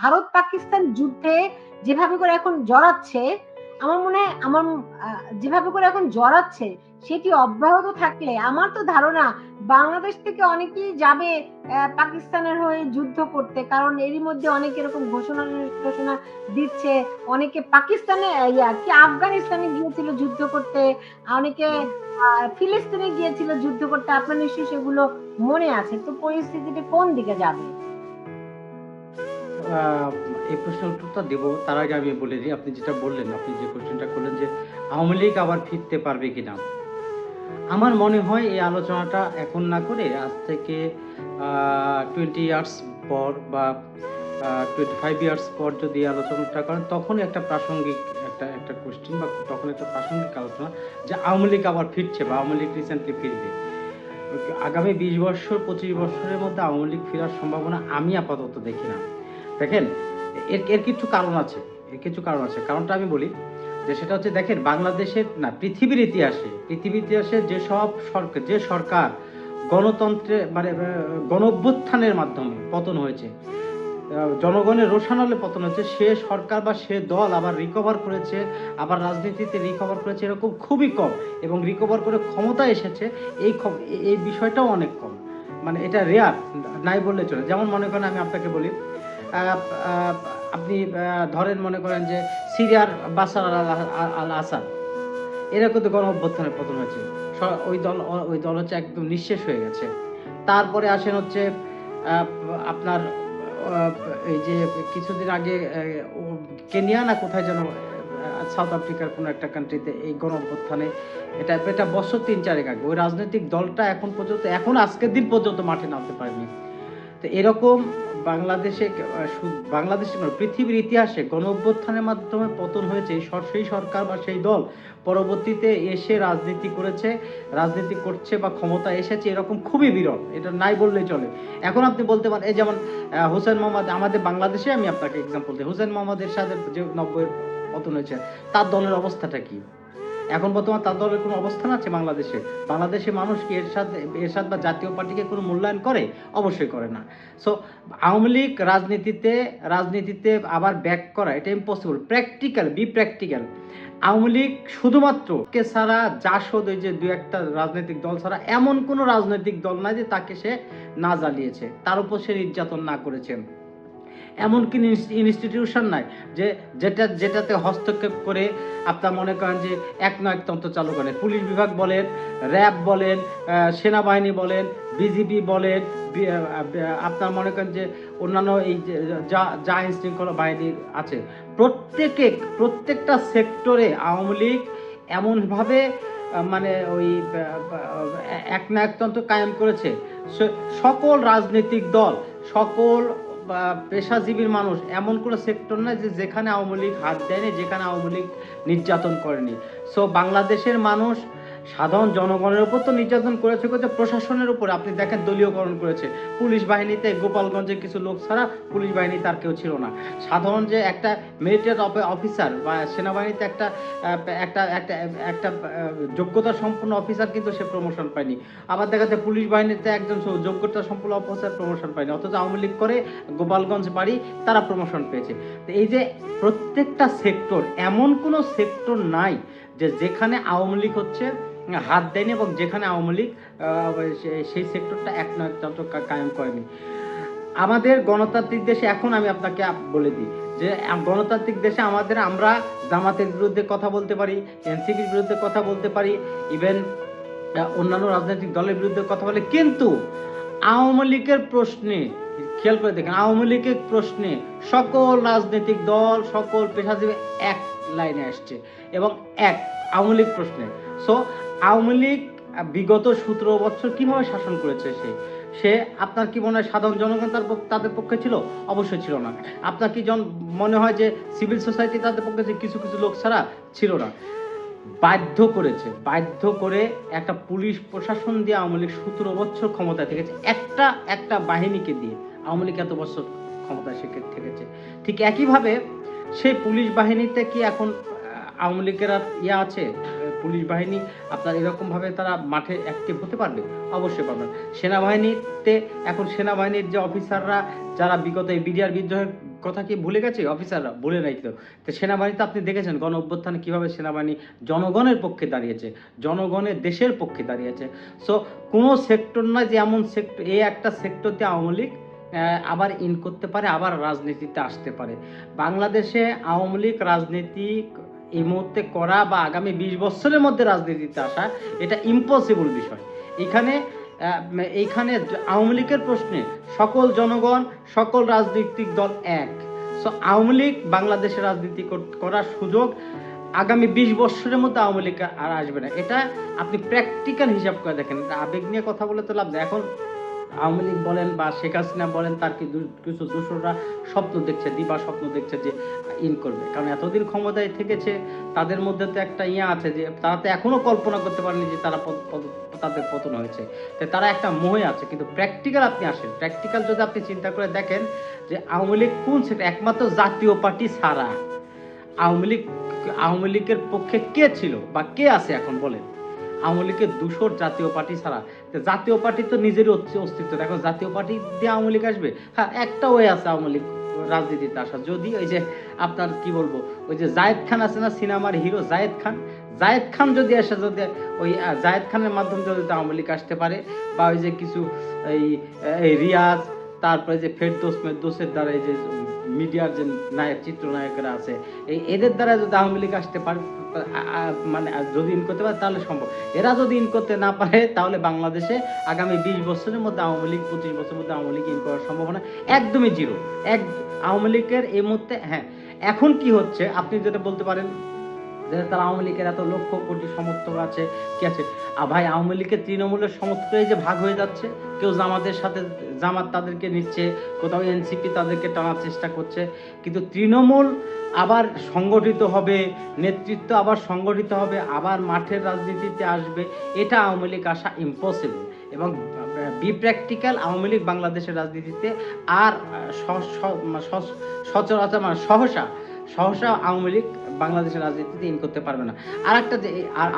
ভারত পাকিস্তান যুদ্ধে যেভাবে করে এখন জড়াচ্ছে, আমার মনে হয় আমার যেভাবে করে এখন জড়াচ্ছে, সেটি অব্যাহত থাকলে আমার তো ধারণা বাংলাদেশ থেকে অনেকেই যাবে পাকিস্তানের হয়ে যুদ্ধ করতে। কারণ এরই মধ্যে অনেক এরকম ঘোষণা ঘোষণা দিচ্ছে। অনেকে পাকিস্তানে কি আফগানিস্তানে গিয়েছিল যুদ্ধ করতে, অনেকে ফিলিস্তিনে গিয়েছিল যুদ্ধ করতে। আপনার নিশ্চয়ই সেগুলো মনে আছে। তো পরিস্থিতিটা কোন দিকে যাবে? এই প্রশ্নের উত্তরটা দেবো। তার আগে আমি বলে দিই, আপনি যেটা বললেন, আপনি যে কোশ্চেনটা করলেন যে আওয়ামী লীগ আবার ফিরতে পারবে কিনা। আমার মনে হয় এই আলোচনাটা এখন না করে আজ থেকে টোয়েন্টি ইয়ার্স পর বা টোয়েন্টি ফাইভ ইয়ার্স পর যদি আলোচনাটা করেন তখন একটা প্রাসঙ্গিক একটা একটা কোশ্চেন বা তখন একটা প্রাসঙ্গিক আলোচনা যে আওয়ামী লীগ আবার ফিরছে বা আওয়ামী লীগ রিসেন্টলি ফিরবে। আগামী বিশ বছর, পঁচিশ বছরের মধ্যে আওয়ামী লীগ ফেরার সম্ভাবনা আমি আপাতত দেখি না। দেখেন, এর এর কিছু কারণ আছে, এর কিছু কারণ আছে। কারণটা আমি বলি যে সেটা হচ্ছে, দেখেন, বাংলাদেশের, না, পৃথিবীর ইতিহাসে পৃথিবীর ইতিহাসে যেসব সরকার যে সরকার গণতন্ত্রে মানে গণঅভ্যুত্থানের মাধ্যমে পতন হয়েছে জনগণের রোষানলে পতন হয়েছে, সে সরকার বা সে দল আবার রিকভার করেছে, আবার রাজনীতিতে রিকভার করেছে, এরকম খুবই কম এবং রিকভার করে ক্ষমতা এসেছে, এই এই- বিষয়টাও অনেক কম। মানে এটা রেয়ার নাই বললে চলে। যেমন মনে করেন আমি আপনাকে বলি আপনি ধরেন মনে করেন যে সিরিয়ার বাসার আল আসাদ। এরা কিন্তু গণ অভ্যুত্থানের পতন হয়েছে ওই দল ওই দল হচ্ছে একদম নিঃশেষ হয়ে গেছে। তারপরে আসেন হচ্ছে আপনার এই যে কিছুদিন আগে কেনিয়া না কোথায় যেন সাউথ আফ্রিকার কোনো একটা কান্ট্রিতে এই গণ অভ্যুত্থানে এটা এটা বছর তিন চারেক আগে। ওই রাজনৈতিক দলটা এখন পর্যন্ত, এখন আজকের দিন পর্যন্ত মাঠে নামতে পারেনি। তো এরকম বাংলাদেশে বাংলাদেশে পৃথিবীর ইতিহাসে গণ অভ্যুত্থানের মাধ্যমে পতন হয়েছে। সেই সরকার বা সেই দল পরবর্তীতে এসে রাজনীতি করেছে, রাজনীতি করছে বা ক্ষমতা এসেছে, এরকম খুবই বিরল। এটা নাই বললেই চলে। এখন আপনি বলতে পারেন, এই যেমন হোসেন মোহাম্মদ, আমাদের বাংলাদেশে আমি আপনাকে এক্সাম্পল দিই। হোসেন মোহাম্মদের সাথে যে নব্বই পতন হয়েছে, তার দলের অবস্থাটা কি? এখন বর্তমান তার দলের কোনো অবস্থান আছে বাংলাদেশে? বাংলাদেশে মানুষ কি এরশাদ এরশাদ বা জাতীয় পার্টিকে কোনো মূল্যায়ন করে? অবশ্যই করে না। সো আওয়ামী লীগ রাজনীতিতে রাজনীতিতে আবার ব্যাক করা, এটা impossible practical be practical Awami League শুধুমাত্র কে ছাড়া, জাসদ ওই যে দু একটা রাজনৈতিক দল ছাড়া এমন কোনো রাজনৈতিক দল নাই যে তাকে সে না জ্বালিয়েছে, তার উপর সে নির্যাতন না করেছেন। এমন কি ইনস্টিটিউশন নাই যে যেটা যেটাতে হস্তক্ষেপ করে আপনার মনে করেন যে এক তন্ত্র চালু করেন। পুলিশ বিভাগ বলেন, র্যাব বলেন সেনাবাহিনী বলেন, বিজিবি বলেন আপনার মনে করেন যে অন্যান্য এই যে যা আইন শৃঙ্খলা বাহিনী আছে, প্রত্যেকে প্রত্যেকটা সেক্টরে আওয়ামী লীগ এমনভাবে মানে ওই এক না একতন্ত্র কায়েম করেছে। সকল রাজনৈতিক দল, সকল পেশাজীবীর মানুষ এমন কোনো সেক্টর নাই যে যেখানে আওয়ামী লীগ হাত দেয়নি, যেখানে আওয়ামী লীগ নির্যাতন করেনি। সো বাংলাদেশের মানুষ সাধারণ জনগণের উপর তো নির্যাতন করেছে করেছে প্রশাসনের উপর। আপনি দেখেন দলীয়করণ করেছে। পুলিশ বাহিনীতে গোপালগঞ্জের কিছু লোক ছাড়া পুলিশ বাহিনী তার কেউ ছিল না। সাধারণ যে একটা মিলিটারি অফিসার বা সেনাবাহিনীতে একটা একটা একটা একটা যোগ্যতা সম্পন্ন অফিসার কিন্তু সে প্রমোশন পায়নি। আবার দেখা যায় পুলিশ বাহিনীতে একজন যোগ্যতা সম্পন্ন অফিসার প্রমোশন পায়নি। অথচ আওয়ামী লীগ করে গোপালগঞ্জ বাড়ি তারা প্রমোশন পেয়েছে। তো এই যে প্রত্যেকটা সেক্টর এমন কোনো সেক্টর নাই যে যেখানে আওয়ামী লীগ হচ্ছে, হাত দেয়নি এবং যেখানে আওয়ামী লীগ সেই সেক্টরটা এক নয় তন্ত্র কায়েম করেনি। আমাদের গণতান্ত্রিক দেশে, এখন আমি আপনাকে বলে দিই যে গণতান্ত্রিক দেশে আমাদের, আমরা জামাতের বিরুদ্ধে কথা বলতে পারি, এনসিপির বিরুদ্ধে কথা বলতে পারি ইভেন অন্যান্য রাজনৈতিক দলের বিরুদ্ধে কথা বলে, কিন্তু আওয়ামী লীগের প্রশ্নে, খেয়াল করে দেখেন, আওয়ামী লীগের প্রশ্নে সকল রাজনৈতিক দল, সকল পেশাজীবী এক লাইনে আসছে এবং এক আওয়ামী লীগ প্রশ্নে। সো আওয়ামী লীগ বিগত সতেরো বছর কীভাবে শাসন করেছে সে? সে আপনার কি মনে হয় সাধারণ জনগণ তার তাদের পক্ষে ছিল? অবশ্যই ছিল না। আপনার কি জন মনে হয় যে সিভিল সোসাইটি তাদের পক্ষে কিছু কিছু লোক ছাড়া ছিল না? বাধ্য করেছে, বাধ্য করে একটা পুলিশ প্রশাসন দিয়ে আওয়ামী লীগ সতেরো বছর ক্ষমতায় থেকেছে, একটা একটা বাহিনীকে দিয়ে আওয়ামী লীগ এত বছর ক্ষমতায় সে থেকেছে। ঠিক একইভাবে সেই পুলিশ বাহিনীতে কি এখন আওয়ামী লীগের ইয়ে আছে? পুলিশ বাহিনী, আপনার এরকমভাবে তারা মাঠে অ্যাক্টিভ হতে পারবে? অবশ্যই পারবেন সেনাবাহিনীতে, এখন সেনাবাহিনীর যে অফিসাররা যারা বিগত এই বিডিআর বিদ্রোহের কথা কি ভুলে গেছে? অফিসাররা ভুলে নাই তো। তো সেনাবাহিনীতে আপনি দেখেছেন, গণ অভ্যুত্থানে কীভাবে সেনাবাহিনী জনগণের পক্ষে দাঁড়িয়েছে, জনগণের দেশের পক্ষে দাঁড়িয়েছে। সো কোনো সেক্টর নয় যে এমন সেক্টর এই একটা সেক্টর সেক্টরতে আওয়ামী লীগ আবার ইন করতে পারে, আবার রাজনীতিতে আসতে পারে। বাংলাদেশে আওয়ামী লীগ রাজনীতি এই মুহূর্তে করা বা আগামী বিশ বছরের মধ্যে রাজনীতিতে আসা, এটা ইম্পসিবল বিষয়। এখানে এইখানে আওয়ামী লীগের প্রশ্নে সকল জনগণ, সকল রাজনৈতিক দল এক। সো আওয়ামী লীগ বাংলাদেশে রাজনীতি করার সুযোগ আগামী বিশ বছরের মধ্যে আওয়ামী লীগ আর আসবে না। এটা আপনি প্র্যাকটিক্যাল হিসাব করে দেখেন। আবেগ নিয়ে কথা বলে তো লাভ এখন আওয়ামী লীগ বলেন বা শেখ হাসিনা বলেন, তার কি কিছু দূষররা স্বপ্ন দেখছে, দিবা স্বপ্ন দেখছে যে ইন করবে। কারণ এতদিন ক্ষমতায় থেকেছে, তাদের মধ্যে তো একটা ইয়ে আছে যে, তারা তো এখনও কল্পনা করতে পারেনি যে তারা তাদের পতন হয়েছে। তো তারা একটা মোহে আছে, কিন্তু প্র্যাকটিক্যাল আপনি আসেন। প্র্যাকটিক্যাল যদি আপনি চিন্তা করে দেখেন যে আওয়ামী লীগ কোন সেটা, একমাত্র জাতীয় পার্টি ছাড়া। আওয়ামী লীগ আওয়ামী লীগের পক্ষে কে ছিল বা কে আছে এখন বলেন? আওয়ামী লীগের দুশোর জাতীয় পার্টি ছাড়া। জাতীয় পার্টি তো অস্তি- অস্তিত্ব। দেখো, জাতীয় পার্টি দিয়ে আওয়ামী লীগ আসবে? হ্যাঁ একটা ওয়ে আছে আওয়ামী লীগ রাজনীতিতে আসা। যদি ওই যে আপনার কি বলব, ওই যে জায়েদ খান আছে না, সিনেমার হিরো জায়েদ খান? জায়েদ খান যদি আসে, যদি ওই জায়েদ খানের মাধ্যমে যদি আওয়ামী লীগ আসতে পারে, বা ওই যে কিছু এই রিয়াজ, তারপরে যে ফেরদোস মেরদোসের দ্বারা এই যে মিডিয়ার যে নায়ক, চিত্রনায়করা আছে, এই এদের দ্বারা যদি আওয়ামী লীগ আসতে পারে মানে যদি ইন করতে পারে, তাহলে সম্ভব। এরা যদি ইন করতে না পারে, তাহলে বাংলাদেশে আগামী বিশ বছরের মধ্যে আওয়ামী লীগ, পঁচিশ বছরের মধ্যে আওয়ামী লীগ ইন করার সম্ভাবনা একদমই জিরো। এক, আওয়ামী লীগের এই মুহূর্তে হ্যাঁ এখন কি হচ্ছে? আপনি যেটা বলতে পারেন, যে তারা আওয়ামী লীগের এত লক্ষ কোটি সমর্থক আছে, কি আছে? ভাই, আওয়ামী লীগের তৃণমূলের সমর্থকই যে ভাগ হয়ে যাচ্ছে কেউ জামাতের সাথে, জামাত তাদেরকে নিচ্ছে, কোথাও এনসিপি তাদেরকে টানার চেষ্টা করছে। কিন্তু তৃণমূল আবার সংগঠিত হবে, নেতৃত্ব আবার সংগঠিত হবে, আবার মাঠের রাজনীতিতে আসবে, এটা আওয়ামী লীগ আসা ইম্পসিবল এবং বি প্র্যাকটিক্যাল আওয়ামী লীগ বাংলাদেশের রাজনীতিতে আর মানে সচরাচর মানে সহসা সহসা আওয়ামী লীগ বাংলাদেশের রাজনীতিতে ইন করতে পারবে না। আর একটা যে,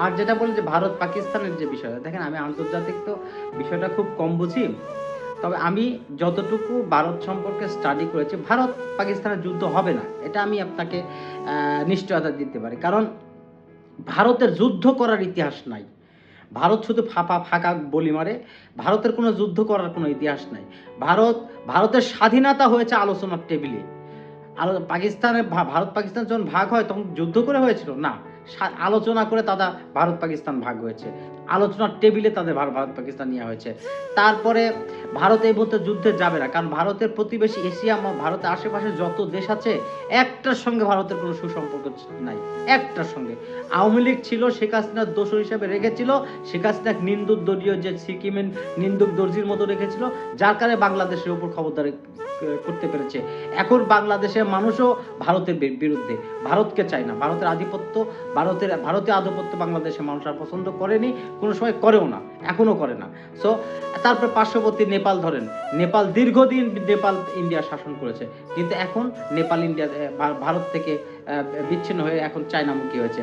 আর যেটা বলে যে ভারত পাকিস্তানের যে বিষয় দেখেন আমি আন্তর্জাতিক তো বিষয়টা খুব কম বুঝি। তবে আমি যতটুকু ভারত সম্পর্কে স্টাডি করেছি, ভারত পাকিস্তানের যুদ্ধ হবে না, এটা আমি আপনাকে নিশ্চয়তা দিতে পারি। কারণ ভারতের যুদ্ধ করার ইতিহাস নাই। ভারত শুধু ফাঁপা ফাঁকা বলি মারে, ভারতের কোনো যুদ্ধ করার কোনো ইতিহাস নাই। ভারত, ভারতের স্বাধীনতা হয়েছে আলোচনার টেবিলে। আলো পাকিস্তানের ভারত পাকিস্তান যখন ভাগ হয়, তখন যুদ্ধ করে হয়েছিল? না আলোচনা করে তারা ভারত পাকিস্তান ভাগ হয়েছে। আলোচনার টেবিলে তাদের ভার- ভারত, পাকিস্তান নেওয়া হয়েছে। তারপরে ভারত এই মুহূর্তে যুদ্ধে যাবে না, কারণ ভারতের প্রতিবেশী এশিয়া ভারতের আশেপাশে যত দেশ আছে, একটার সঙ্গে ভারতের কোনো সুসম্পর্ক নাই, একটার সঙ্গে। আওয়ামী লীগ ছিল, শেখ হাসিনার দোষর হিসেবে রেখেছিল, শেখ হাসিনা নিন্দুক দলীয় যে সিকিমের নিন্দুক দর্জির মতো রেখেছিল, যার কারণে বাংলাদেশের উপর খবরদারি করতে পেরেছে। এখন বাংলাদেশের মানুষও ভারতের বিরুদ্ধে, ভারতকে চায় না। ভারতের আধিপত্য, ভারতের, ভারতীয় আধিপত্য বাংলাদেশের মানুষ আর পছন্দ করেনি। কোনো সময় করেও না, এখনও করে না। সো তারপর পার্শ্ববর্তী নেপাল ধরেন, নেপাল দীর্ঘদিন নেপাল ইন্ডিয়া শাসন করেছে। কিন্তু এখন নেপাল ইন্ডিয়া ভারত থেকে বিচ্ছিন্ন হয়ে এখন চায়নামুখী হয়েছে।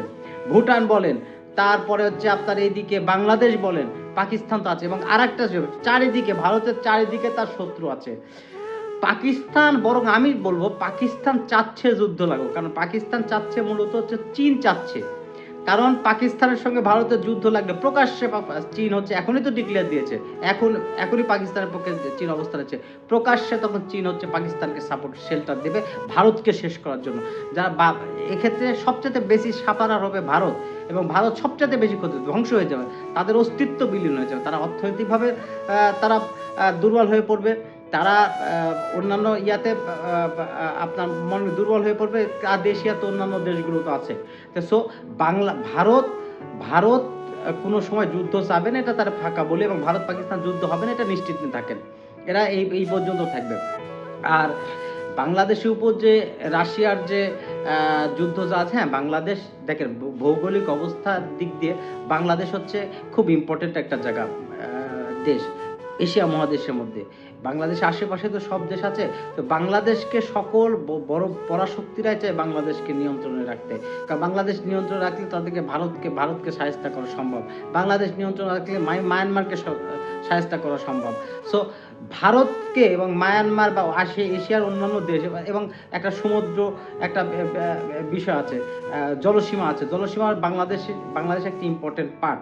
ভুটান বলেন, তারপরে হচ্ছে আপনার এইদিকে বাংলাদেশ বলেন, পাকিস্তান তো আছে এবং আর একটা চারিদিকে, ভারতের চারিদিকে তার শত্রু আছে। পাকিস্তান, বরং আমি বলব পাকিস্তান চাচ্ছে যুদ্ধ লাগুক, কারণ পাকিস্তান চাচ্ছে মূলত হচ্ছে চীন চাচ্ছে। কারণ পাকিস্তানের সঙ্গে ভারতের যুদ্ধ লাগলে প্রকাশ্যে চীন হচ্ছে, এখনই তো ডিক্লেয়ার দিয়েছে। এখন, এখনই পাকিস্তানের পক্ষে চীন অবস্থান আছে। প্রকাশ্যে তখন চীন হচ্ছে পাকিস্তানকে সাপোর্ট শেল্টার দেবে, ভারতকে শেষ করার জন্য। যারা এক্ষেত্রে সবচেয়ে বেশি সাপারার হবে ভারত। এবং ভারত সবচেয়ে বেশি ক্ষতি, ধ্বংস হয়ে যাবে। তাদের অস্তিত্ব বিলীন হয়ে যাবে। তারা অর্থনৈতিকভাবে তারা দুর্বল হয়ে পড়বে। তারা অন্যান্য ইয়াতে আপনার মন দুর্বল হয়ে পড়বে আর এশিয়াতে অন্যান্য দেশগুলো তো আছে। তো সো বাংলা, ভারত ভারত কোনো সময় যুদ্ধ চাবে না, এটা তারা ফাঁকা বলে, এবং ভারত পাকিস্তান যুদ্ধ হবে না, এটা নিশ্চিত থাকেন। এরা এই এই পর্যন্ত থাকবে। আর বাংলাদেশের উপর যে রাশিয়ার যে যুদ্ধ জাহাজ হ্যাঁ বাংলাদেশ, দেখেন ভৌগোলিক অবস্থার দিক দিয়ে বাংলাদেশ হচ্ছে খুব ইম্পর্টেন্ট একটা জায়গা দেশ। এশিয়া মহাদেশের মধ্যে। বাংলাদেশের আশেপাশে তো সব দেশ আছে। তো বাংলাদেশকে সকল বড় পরাশক্তিরাই চায় বাংলাদেশকে নিয়ন্ত্রণে রাখতে। কারণ বাংলাদেশ নিয়ন্ত্রণে রাখলে তাদেরকে ভারতকে ভারতকে সাহায্য করা সম্ভব। বাংলাদেশ নিয়ন্ত্রণে রাখলে মায়ানমারকে সাহায্য করা সম্ভব। সো ভারতকে এবং মায়ানমার বা আসে এশিয়ার অন্যান্য দেশ এবং- একটা সমুদ্র, একটা বিষয় আছে জলসীমা আছে। জলসীমা বাংলাদেশ বাংলাদেশ একটি ইম্পর্টেন্ট পার্ট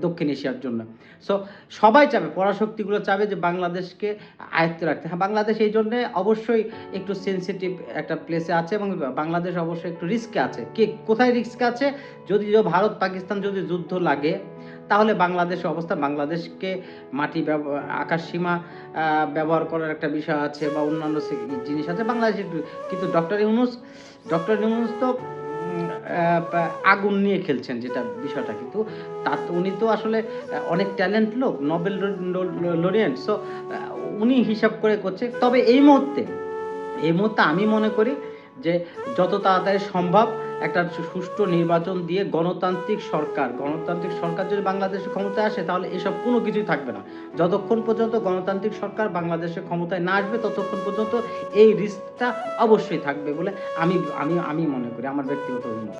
দক্ষিণ এশিয়ার জন্য। সো সবাই চাবে, পরাশক্তিগুলো চাবে যে বাংলাদেশকে আয়ত্তে রাখতে। হ্যাঁ বাংলাদেশ এই জন্যে অবশ্যই একটু সেনসিটিভ একটা প্লেসে আছে এবং বাংলাদেশ অবশ্যই একটু রিস্কে আছে। কে, কোথায় রিস্ক আছে? যদি ভারত, পাকিস্তান যদি যুদ্ধ লাগে তাহলে বাংলাদেশের অবস্থা, বাংলাদেশকে মাটি আকাশ সীমা ব্যবহার করার একটা বিষয় আছে বা অন্যান্য জিনিস আছে। বাংলাদেশে একটু- কিন্তু ডক্টর ইউনুস ডক্টর ইউনুস তো আগুন নিয়ে খেলছেন যেটা বিষয়টা কিন্তু। তো উনি তো আসলে অনেক ট্যালেন্ট লোক, নোবেল লরিয়েন্ট। সো উনি হিসাব করে করছে। তবে এই মুহূর্তে এই মুহূর্তে আমি মনে করি যে যত তাড়াতাড়ি সম্ভব একটা সুষ্ঠু নির্বাচন দিয়ে গণতান্ত্রিক সরকার গণতান্ত্রিক সরকার যদি বাংলাদেশে ক্ষমতায় আসে, তাহলে এসব কোনো কিছুই থাকবে না। যতক্ষণ পর্যন্ত গণতান্ত্রিক সরকার বাংলাদেশে ক্ষমতায় না আসবে, ততক্ষণ পর্যন্ত এই রিস্কটা অবশ্যই থাকবে বলে আমি আমি আমি মনে করি, আমার ব্যক্তিগত অভিমত।